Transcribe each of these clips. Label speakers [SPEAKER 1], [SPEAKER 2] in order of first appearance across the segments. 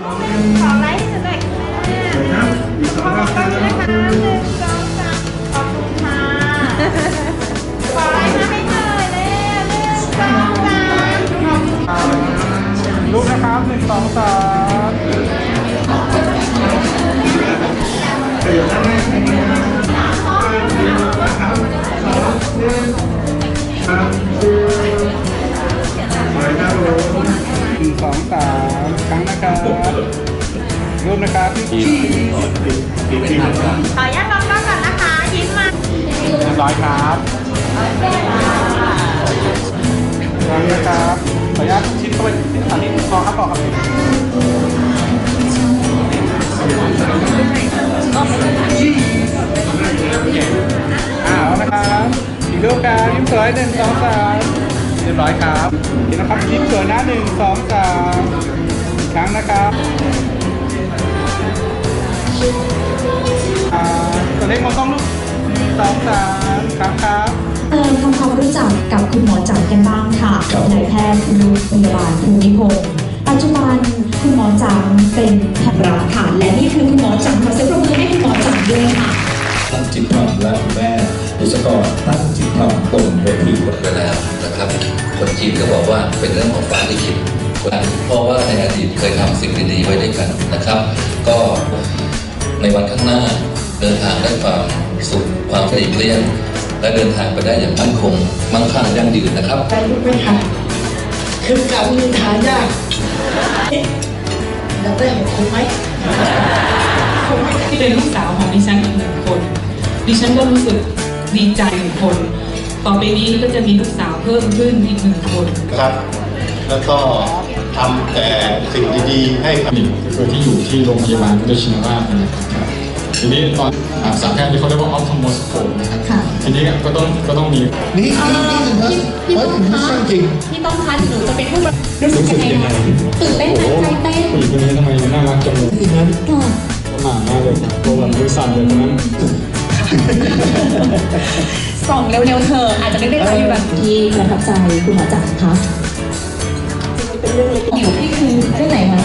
[SPEAKER 1] ขอไลค์ให้หน่อยค่ะขอบคุณนะคะหนึ่งสองสามขอบคุณค่ะ ขอไลค์มาให้หน่อยเร็วหนึ่งสองสามขอบคุณค่ะ
[SPEAKER 2] รูปนะครับหนึ่งสองสามหนึ่งสองสาม ครั้งนะครับรูปนะครับที่
[SPEAKER 1] ขออนุญาตลองกล้องก่อนนะคะ ยิ้มมา
[SPEAKER 2] เรียบร้อยครับครั้งนะครับขออนุญาตชิดเข้าไปที่อันนี้พอครับพอครับอ่าเอานะครับอีกรูปครับยิ้มสวยหนึ่งสองสามเรียบร้อยครับเห็นนะครับยิ้มสวยนะหนึ่งสองสามอีกครั้งนะครับอ่าตัวเลขมองกล้องลูกหนึ่งสองสามครับครับ
[SPEAKER 3] เอ่อทำความรู้จักกับคุณหมอจักรกันบ้างค่ะ
[SPEAKER 4] ครับ
[SPEAKER 3] นายแพทย์โรงพยาบาลภูมิพงศ์ปัจจุบันคุณหมอจักรเป็นแพทย์รัฐค่ะ และนี่คือคุณหมอจักรขอเสียงปรบมือให้คุณหมอจักรด้วยค่ะ
[SPEAKER 4] ตั้งจิตทำและคุณแม่บุษกรตั้งจิตทำบนเวที
[SPEAKER 5] หมดไปแล้วนะ คนจีนก็บอกว่าเป็นเรื่องของฟ้าลิขิตเพราะว่าในอดีตเคยทำสิ่งดีๆไว้ด้วยกันนะครับ ก็ในวันข้างหน้าเดินทางด้วยความสุขความหลีกเลี่ยงและเดินทางไปได้อย่างมั่นคง มั่งคั่งยั่งยืนนะครับ
[SPEAKER 6] ได้รู้ไหมคะคือการมีทายาทเอ๊ะเราได้เห็นคุณไหม
[SPEAKER 7] ที่เป็นลูกสาวของดิฉันอีกหนึ่งคน ดิฉันก็รู้สึกดีใจหนึ่งคน ต่อไปนี้ก็จะมีลูกสาวเพิ่มขึ้นอีกหนึ่งคน
[SPEAKER 8] ครับ แล้วก็ทำแต่สิ่งดีๆ ให้กับ
[SPEAKER 9] หนึ่งก็คือที่อยู่ที่โรงพยาบาลพุทธชินราชนะครับทีนี้ตอนอ่าสามแพทย์ที่เขาเรียกว่าออฟทอมโมสโคปนะครับ
[SPEAKER 3] ค่ะ
[SPEAKER 9] ทีนี้ก็ต้องก็ต้องมี
[SPEAKER 8] นี่นี่นี่นะเพราะถึงช่างจริง
[SPEAKER 3] พี่ต้องคะหนูจะเป็นผู้รู้สึกยังไงคะตื่นเต้นไหมใจเต้น
[SPEAKER 9] ผู้หญิงคนนี้ทำไมน่ารักจังเลย
[SPEAKER 8] ที่นั้น
[SPEAKER 3] ค่ะ
[SPEAKER 9] หนามากเลยครับตัวแบบมือสั่นเลยตอนนั้น
[SPEAKER 3] ส่องเร็วๆเธอ อาจจะไม่ได้ใจอยู่แบบที่ประทับใจคุณหมอจักรคะเป็นเรื่องเล็กอยู่ที่คือเรื่องไหนคะ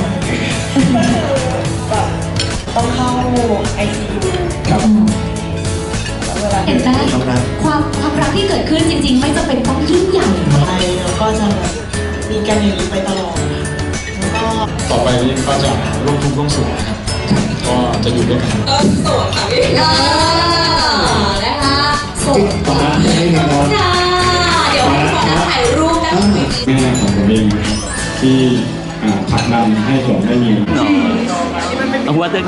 [SPEAKER 1] ต้องเข้าไอซียู
[SPEAKER 3] เห็นไหมความความรักที่เกิดขึ้นจริง ๆ ไม่จำเป็นต้องยิ่งใหญ่
[SPEAKER 6] ไปแล้วก็จะมีกันอย่างนี้ไปตลอดแล้วก็
[SPEAKER 9] ต่อไปนี้ก็จะร่วมทุกข์ร่วมสุขนะครับก็จะอยู่ด้วยกัน
[SPEAKER 3] เออนะคะ
[SPEAKER 9] ที่อ่าผลักดันให้ผมได้มี
[SPEAKER 10] เอาหัวตึ